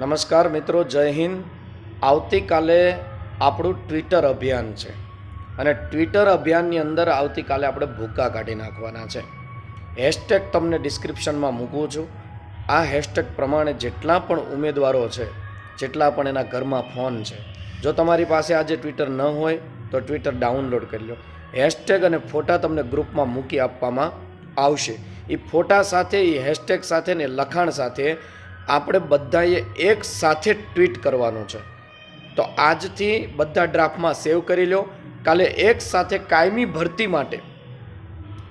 નમસ્કાર મિત્રો, જય હિન્દ. આવતીકાલે આપણું ટ્વિટર અભિયાન છે. અને ટ્વિટર અભિયાનની અંદર આવતીકાલે આપણે ભૂકા કાઢી નાખવાના છે. હેશટેગ તમને ડિસ્ક્રિપ્શનમાં મૂકું છું. આ હેશટેગ પ્રમાણે જેટલા પણ ઉમેદવારો છે, જેટલા પણ એના ઘરમાં ફોન છે, જો તમારી પાસે આજે ટ્વિટર ન હોય, તો ટ્વિટર ડાઉનલોડ કરી લો. હેશટેગ અને ફોટા તમને ગ્રુપમાં મૂકી આપવામાં આવશે. એ ફોટા સાથે એ હેશટેગ સાથે ને લખાણ સાથે આપણે બધાએ એક સાથે ટ્વીટ કરવાનું છે. તો આજથી બધા ડ્રાફ્ટમાં સેવ કરી લો કાલે એક સાથે કાયમી ભરતી માટે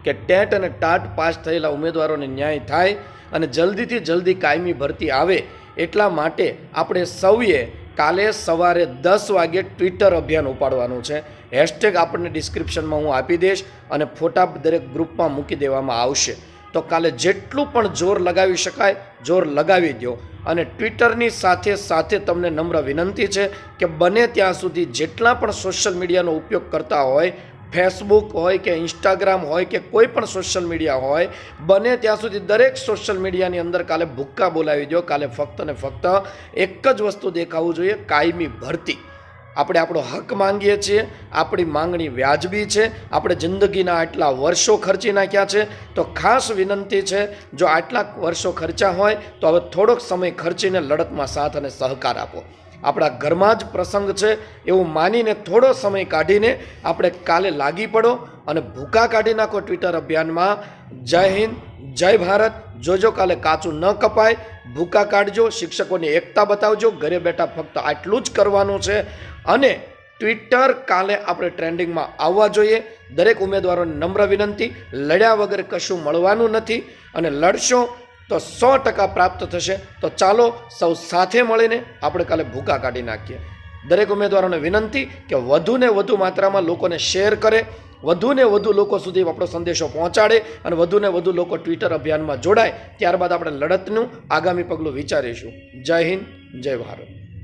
કે ટેટ અને ટાટ પાસ થયેલા ઉમેદવારોને ન્યાય થાય અને જલ્દીથી જલ્દી કાયમી ભરતી આવે એટલા માટે આપણે સૌએ કાલે સવારે દસ વાગે ટ્વિટર અભિયાન ઉપાડવાનું છે. હેશટેગ આપણને ડિસ્ક્રિપ્શનમાં હું આપી દઈશ અને ફોટા દરેક ગ્રુપમાં મૂકી દેવામાં આવશે. તો કાલે જેટલું પણ જોર લગાવી શકાય, જોર લગાવી દો અને ટ્વિટરની સાથે સાથે તમને નમ્ર વિનંતી છે કે બને ત્યાં સુધી જેટલા પણ સોશિયલ મીડિયાનો ઉપયોગ કરતા હોય, ફેસબુક હોય કે ઇન્સ્ટાગ્રામ હોય કે કોઈ પણ સોશિયલ મીડિયા હોય, બને ત્યાં સુધી દરેક સોશિયલ મીડિયાની અંદર કાલે ભૂક્કા બોલાવી દો કાલે ફક્ત ને ફક્ત એક જ વસ્તુ દેખાવું જોઈએ, કાયમી ભરતી. આપણે આપણો હક માંગીએ છીએ, આપણી માંગણી વ્યાજબી છે, આપણે જિંદગીના આટલા વર્ષો ખર્ચી નાખ્યા છે, તો ખાસ વિનંતી છે, જો આટલા વર્ષો ખર્ચા હોય, તો હવે થોડોક સમય ખર્ચીને લડતમાં સાથ અને સહકાર આપો. આપણા ઘરમાં જ પ્રસંગ છે એવું માનીને થોડો સમય કાઢીને આપણે કાલે લાગી પડો અને ભૂકા કાઢી નાખો ટ્વિટર અભિયાનમાં. જય હિન્દ, જય ભારત. જોજો કાલે કાચું ન કપાય. ભૂકા કાઢજો, શિક્ષકોની એકતા બતાવજો. ઘરે બેઠા ફક્ત આટલું જ કરવાનું છે. અને ટ્વિટર કાલે આપણે ટ્રેન્ડિંગમાં આવવા જોઈએ. દરેક ઉમેદવારોને નમ્ર વિનંતી, લડ્યા વગર કશું મળવાનું નથી. અને લડશો તો સો ટકા પ્રાપ્ત થશે. તો ચાલો સૌ સાથે મળીને આપણે કાલે ભૂકા કાઢી નાખીએ. દરેક ઉમેદવારોને વિનંતી કે વધુને વધુ માત્રામાં લોકોને શેર કરે વધુને વધુ લોકો સુધી આપણો સંદેશો પહોંચાડે અને વધુને વધુ લોકો ટ્વિટર અભિયાનમાં જોડાય. ત્યારબાદ આપણે લડતનું આગામી પગલું વિચારીશું. જય હિન્દ, જય ભારત.